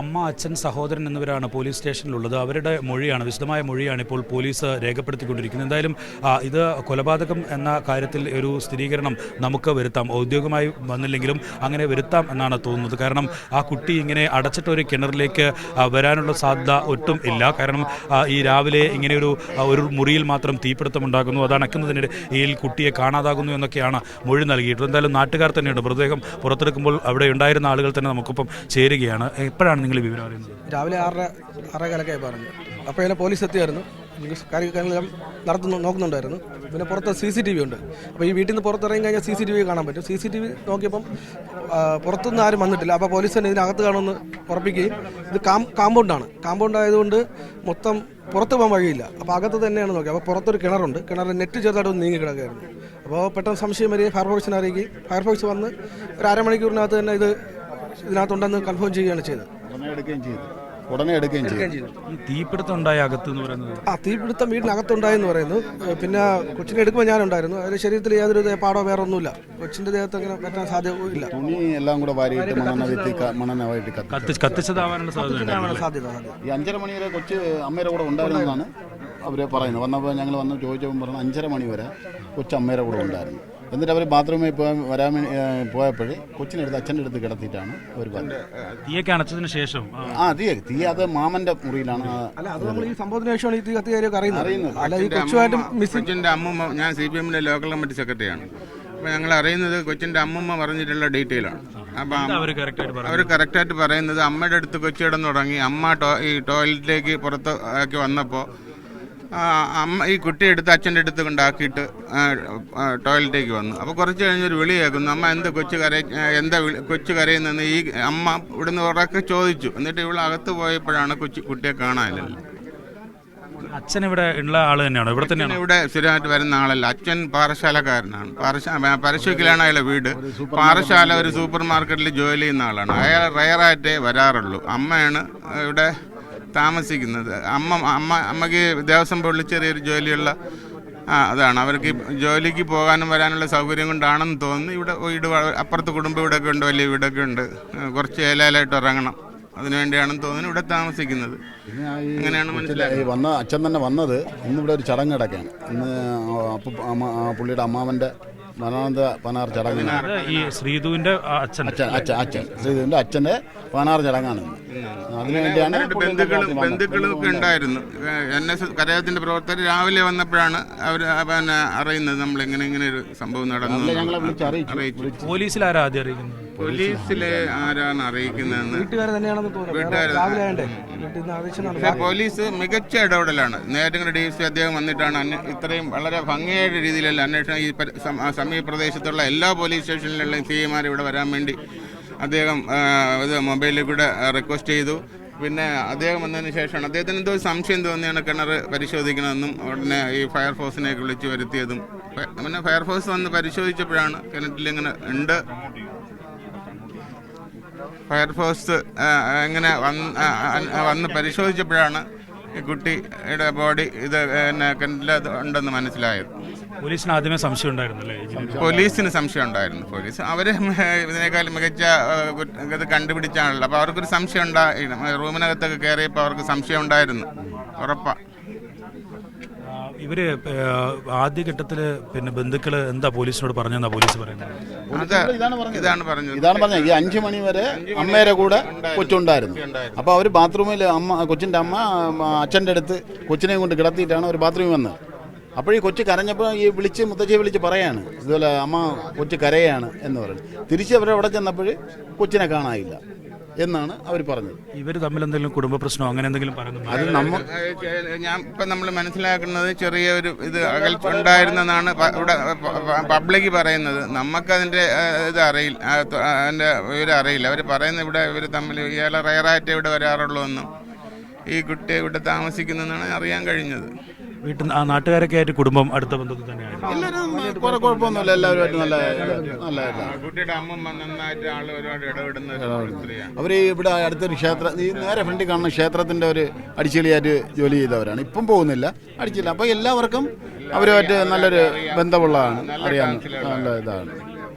അമ്മ അച്ഛൻ സഹോദരൻ എന്നിവരാണ് പോലീസ് സ്റ്റേഷനിലുള്ളത്. അവരുടെ മൊഴിയാണ് വിശദമായ മൊഴിയാണ് ഇപ്പോൾ പോലീസ് രേഖപ്പെടുത്തിക്കൊണ്ടിരിക്കുന്നത്. എന്തായാലും ഇത് കൊലപാതകം എന്ന കാര്യത്തിൽ ഒരു സ്ഥിരീകരണം നമുക്ക് വരുത്താം. ഔദ്യോഗികമായി വന്നില്ലെങ്കിലും അങ്ങനെ വരുത്താം എന്നാണ് തോന്നുന്നത്. കാരണം ആ കുട്ടി ഇങ്ങനെ അടച്ചിട്ട ഒരു കിണറിലേക്ക് വരാനുള്ള സാധ്യത ഒട്ടും ഇല്ല. കാരണം ഈ രാവിലെ ഇങ്ങനെ ഒരു ഒരു മുറിയിൽ മാത്രം തീപിടുത്തം ഉണ്ടാകുന്നു അത് ഈ കുട്ടിയെ കാണാതാകുന്നു എന്നൊക്കെയാണ് മൊഴി നൽകിയിട്ടുള്ളത്. എന്തായാലും നാട്ടുകാർ തന്നെയുണ്ട്. മൃതദേഹം പുറത്തെടുക്കുമ്പോൾ അവിടെ ഉണ്ടായിരുന്ന ആളുകൾ തന്നെ നമുക്കിപ്പം ചേരുകയാണ്. എപ്പോഴാണ് നിങ്ങൾ വിവരം അറിയുന്നത്? രാവിലെ ആറര ആറര കാലൊക്കെ പറഞ്ഞു അപ്പോൾ അതിനെ പോലീസ് എത്തിയായിരുന്നു. കാര്യങ്ങളെല്ലാം നടത്തുന്നു നോക്കുന്നുണ്ടായിരുന്നു. പിന്നെ പുറത്ത് സി സി ടി വി ഉണ്ട്. അപ്പോൾ ഈ വീട്ടിൽ നിന്ന് പുറത്തിറങ്ങി കഴിഞ്ഞാൽ സി സി ടി വി കാണാൻ പറ്റും. സി സി ടി വി നോക്കിയപ്പം പുറത്തുനിന്ന് ആരും വന്നിട്ടില്ല. അപ്പോൾ പോലീസ് തന്നെ ഇതിനകത്ത് കാണുമെന്ന് ഉറപ്പിക്കുകയും ഇത് കാം കാമ്പൗണ്ടാണ്. കാമ്പൗണ്ട് ആയതുകൊണ്ട് മൊത്തം പുറത്ത് പോകാൻ വഴിയില്ല. അപ്പോൾ അകത്ത് തന്നെയാണ് നോക്കി അപ്പോൾ പുറത്തൊരു കിണറുണ്ട്. കിണർ നെറ്റ് ചെറുതായിട്ട് നീങ്ങി കിടക്കുകയായിരുന്നു. അപ്പോൾ പെട്ടെന്ന് സംശയം വരികയും ഫയർഫോഴ്സിനെ അറിയിക്കുകയും ഫയർഫോഴ്സ് വന്ന് ഒരു അരമണിക്കൂറിനകത്ത് തന്നെ ഇത് ഇതിനകത്തുണ്ടെന്ന് കൺഫേം ചെയ്യുകയാണ് ചെയ്തത്. ഉടനെ എടുക്കുകയും ചെയ്തു. ഉടനെ എടുക്കുകയും ചെയ്തു. ഈ തീപിടുത്തം ഉണ്ടായ അകത്ത് എന്ന് പറയുന്നത്? ആ തീപിടുത്തം വീടിനകത്തുണ്ടായെന്ന് പറയുന്നു. പിന്നെ കൊച്ചിനെ എടുക്കുമ്പോൾ ഞാനുണ്ടായിരുന്നു. അതിന്റെ ശരീരത്തിൽ യാതൊരു പാടോ വേറെ ഒന്നുമില്ല കൊച്ചിന്റെ ദേഹത്ത് അങ്ങനെ പറ്റാൻ സാധ്യതയില്ല തുണി എല്ലാം കൂടെ വാരിയിട്ട് മണ്ണെണ്ണ മണനവായിട്ട് കത്തി കത്തിച്ച്. കത്തിച്ചതാവാനുള്ള സാധ്യത ഈ അഞ്ചര മണി വരെ കൊച്ച് അമ്മയുടെ കൂടെ ഉണ്ടായിരുന്നതാണ് അവരെ പറയുന്നത്. വന്നപ്പോൾ ഞങ്ങൾ വന്ന് ചോദിച്ചപ്പോൾ പറഞ്ഞു അഞ്ചര മണി വരെ കൊച്ചു അമ്മയുടെ കൂടെ ഉണ്ടായിരുന്നു. എന്നിട്ട് അവർ ബാത്റൂമിൽ പോകാൻ വരാൻ വേണ്ടി പോയപ്പോൾ കൊച്ചിനെടുത്ത് അച്ഛന്റെ അടുത്ത് കിടത്തിയിട്ടാണ് അവർ പറഞ്ഞത് തീയൊക്കെ അണച്ചതിന് ശേഷം ആ, തീയ തീ അത് മാമന്റെ മുറിയിലാണ്. അല്ല അത് നമ്മൾ ഈ സംഭവത്തിന് ശേഷമാണ് ഈ തീ കത്തി കാര്യമൊക്കെ അറിയുന്നത്. അറിയുന്നത്. അല്ല ഈ കൊച്ചുമായിട്ട് ഞാൻ സി പി എമ്മിന്റെ ലോക്കൽ കമ്മിറ്റി സെക്രട്ടറിയാണ്. അപ്പോൾ ഞങ്ങൾ അറിയുന്നത് കൊച്ചിന്റെ അമ്മമ്മ പറഞ്ഞിട്ടുള്ള ഡീറ്റെയിൽ ആണ് അപ്പം അവർ കറക്റ്റായിട്ട് പറയുന്നത്? അമ്മയുടെ അടുത്ത് കൊച്ചു കിടന്നു തുടങ്ങി. അമ്മ ടോ ഈ ടോയ്ലറ്റിലേക്ക് പുറത്ത് ആക്കി വന്നപ്പോൾ അമ്മ ഈ കുട്ടി എടുത്ത് അച്ഛന്റെ അടുത്ത് കൊണ്ടാക്കിയിട്ട് ടോയ്ലറ്റിലേക്ക് വന്നു. അപ്പോൾ കുറച്ച് കഴിഞ്ഞൊരു വിളി കേൾക്കുന്നു. അമ്മ എന്ത് കൊച്ചു കര എന്താ വിളി- കൊച്ചു കരയുന്നെന്ന് ഈ അമ്മ ഇവിടുന്ന് ഉറക്കെ ചോദിച്ചു. എന്നിട്ട് ഇവൾ അകത്ത് പോയപ്പോഴാണ് കൊച്ചു കുട്ടിയെ കാണാനില്ലല്ലോ. അച്ഛൻ ഇവിടെ ഉള്ള ആൾ തന്നെയാണ്? ഇവിടെ തന്നെയാണ്? ഇവിടെ സ്ഥിരമായിട്ട് വരുന്ന ആളല്ല. അച്ഛൻ പാറശാലക്കാരനാണ്. പാറശാല പരശുക്കിലാണ് അയാളെ വീട്. പാറശാല ഒരു സൂപ്പർ മാർക്കറ്റിൽ ജോലി ചെയ്യുന്ന ആളാണ്. അയാൾ റയറായിട്ടേ വരാറുള്ളൂ. അമ്മയാണ് ഇവിടെ താമസിക്കുന്നത്. അമ്മ അമ്മ അമ്മയ്ക്ക് ദേവസ്വം ബോർഡിൽ ചെറിയൊരു ജോലിയുള്ള ആ അതാണ്. അവർക്ക് ജോലിക്ക് പോകാനും വരാനുള്ള സൗകര്യം കൊണ്ടാണെന്ന് തോന്നുന്നു. ഇവിടെ വീട് അപ്പുറത്ത് കുടുംബ ഇവിടെയൊക്കെ ഉണ്ട് വലിയ വീടൊക്കെ ഉണ്ട്. കുറച്ച് ഏലാലായിട്ട് ഇറങ്ങണം അതിനുവേണ്ടിയാണെന്ന് തോന്നുന്നു ഇവിടെ താമസിക്കുന്നത്. അങ്ങനെയാണ് കൊച്ചിലെ വന്ന അച്ഛൻ തന്നെ വന്നത് ഇന്ന് ഇവിടെ ഒരു ചടങ്ങ് കിടക്കാണ് ഇന്ന് ആ പുള്ളിയുടെ അമ്മാവന്റെ മരണാനന്ദ പനാർ ചടങ്ങ് അത് ഈ ശ്രീധുവിന്റെ അച്ഛൻ. അച്ഛൻ അച്ഛൻ ശ്രീധുവിന്റെ ശ്രീധുവിന്റെ പനാർ ചടങ്ങാണ് അതിനുവേണ്ടിയാണ് അതിനു വേണ്ടിയാണ് അവരുടെ ബന്ധുക്കളും ബന്ധുക്കളും ഒക്കെ ഉണ്ടായിരുന്നു. എൻ എസ് കരയത്തിന്റെ പ്രവർത്തകർ രാവിലെ വന്നപ്പോഴാണ് അവർ പിന്നെ അറിയുന്നത് നമ്മൾ എങ്ങനെ ഇങ്ങനെ ഒരു സംഭവം നടന്നു ആരാ ആദ്യം അറിയിക്കുന്നത്? പോലീസിലെ ആരാണ് അറിയിക്കുന്നതെന്ന് വീട്ടുകാർ തന്നെയാണെന്ന് തോന്നുന്നു. രാവിലെ ആയണ്ടേ. വീട്ടിൽ നിന്ന് അറിയിച്ചതാണ് പോലീസ് മികച്ച ഇടപെടലാണ്. നേരത്തെ ഡി സി അദ്ദേഹം വന്നിട്ടാണ് ഇത്രയും വളരെ ഭംഗിയായ രീതിയിലുള്ള അന്വേഷണം ഈ സമീപ പ്രദേശത്തുള്ള എല്ലാ പോലീസ് സ്റ്റേഷനിലുള്ള സി ഐമാർ ഇവിടെ വരാൻ വേണ്ടി അദ്ദേഹം ഇത് മൊബൈലിൽ കൂടെ റിക്വസ്റ്റ് ചെയ്തു. പിന്നെ അദ്ദേഹം വന്നതിന് ശേഷമാണ് അദ്ദേഹത്തിന് എന്തോ സംശയം തോന്നിയാണ് കിണർ പരിശോധിക്കണമെന്നും ഉടനെ ഈ ഫയർഫോഴ്സിനെ വിളിച്ചു വരുത്തിയതും. പിന്നെ ഫയർഫോഴ്സ് വന്ന് പരിശോധിച്ചപ്പോഴാണ് കിണറ്റിൽ ഇങ്ങനെ ഉണ്ട്. ഫയർഫോഴ്സ് ആ, ഇങ്ങനെ വന്ന് പരിശോധിച്ചപ്പോഴാണ് ഈ കുട്ടിയുടെ ബോഡി ഇത് പിന്നെ കിണറ്റിൽ ഉണ്ടെന്ന് മനസ്സിലായത്. പോലീസിന് ആദ്യമേ സംശയം ഉണ്ടായിരുന്നു പോലീസിന് സംശയം ഉണ്ടായിരുന്നു. പോലീസ് അവർ ഇതിനേക്കാൾ മികച്ച ഇത് കണ്ടുപിടിച്ചാണല്ലോ. അപ്പോൾ അവർക്കൊരു സംശയം ഉണ്ടായിരുന്നു റൂമിനകത്തൊക്കെ കയറിയപ്പോൾ അവർക്ക് സംശയം ഉണ്ടായിരുന്നു. ഉറപ്പാ. ഇവർ ആദ്യഘട്ടത്തിൽ പിന്നെ ബന്ധുക്കൾ എന്താ പോലീസിനോട് പറഞ്ഞെന്നാ പോലീസ് പറയുന്നത്? ഇതാണ് പറഞ്ഞത്. ഇതാണ് പറഞ്ഞത്. ഈ അഞ്ചു മണി വരെ അമ്മയുടെ കൂടെ കൊച്ചുണ്ടായിരുന്നു. അപ്പോൾ അവർ ബാത്റൂമിൽ അമ്മ കൊച്ചിന്റെ അമ്മ അച്ഛന്റെ അടുത്ത് കൊച്ചിനെയും കൊണ്ട് കിടത്തിയിട്ടാണ് അവർ ബാത്റൂമിൽ വന്നത്. അപ്പോൾ ഈ കൊച്ചു കരഞ്ഞപ്പോൾ ഈ വിളിച്ച് മുത്തച്ഛയെ വിളിച്ച് പറയാണ്. ഇതുപോലെ അമ്മ കൊച്ചു കരയാണ് എന്ന് പറഞ്ഞു. തിരിച്ച് അവരെ അവിടെ ചെന്നപ്പോൾ കൊച്ചിനെ കാണാനില്ല. എന്നാണ് അവർ പറഞ്ഞത്. ഇവർ തമ്മിൽ എന്തെങ്കിലും കുടുംബ പ്രശ്നമോ അങ്ങനെ എന്തെങ്കിലും പറയുന്നുണ്ടോ? അത് നമ്മൾ ഞാൻ ഇപ്പം നമ്മൾ മനസ്സിലാക്കുന്നത് ചെറിയ ഒരു ഇത് അകൽച്ച ഉണ്ടായിരുന്നെന്നാണ് ഇവിടെ പബ്ലിക് പറയുന്നത്. നമുക്കതിന്റെ ഇത് അറിയില്ല അതിന്റെ വിവരം അറിയില്ല. അവർ പറയുന്നത് ഇവിടെ ഇവർ തമ്മിൽ ഇയാളെ റയറായിട്ട് ഇവിടെ വരാറുള്ളൂ എന്നും ഈ കുട്ടി ഇവിടെ താമസിക്കുന്നതെന്നാണ് അറിയാൻ കഴിഞ്ഞത്. വീട്ടിൽ ആ നാട്ടുകാരൊക്കെ ആയിട്ട് കുടുംബം അടുത്ത ബന്ധത്തിൽ തന്നെയാണ് എല്ലാവരും കുറെ കുഴപ്പമൊന്നുമില്ല. എല്ലാവരുമായിട്ട് നല്ല നല്ല കുട്ടിയുടെ അമ്മമ്മ നന്നായിട്ട് ആൾ ഒരുപാട് ഇടപെടുന്ന ഒരു സ്ത്രീയാണ്. അവർ ഇവിടെ അടുത്ത ക്ഷേത്ര ഈ നേരെ ഫ്രണ്ടിൽ കാണുന്ന ക്ഷേത്രത്തിന്റെ ഒരു അടിച്ചിലിയായിട്ട് ജോലി ചെയ്തവരാണ്. ഇപ്പം പോകുന്നില്ല അടിച്ചില്ല. അപ്പോൾ എല്ലാവർക്കും അവരുമായിട്ട് നല്ലൊരു ബന്ധമുള്ളതാണ് അറിയാൻ നല്ല ഇതാണ്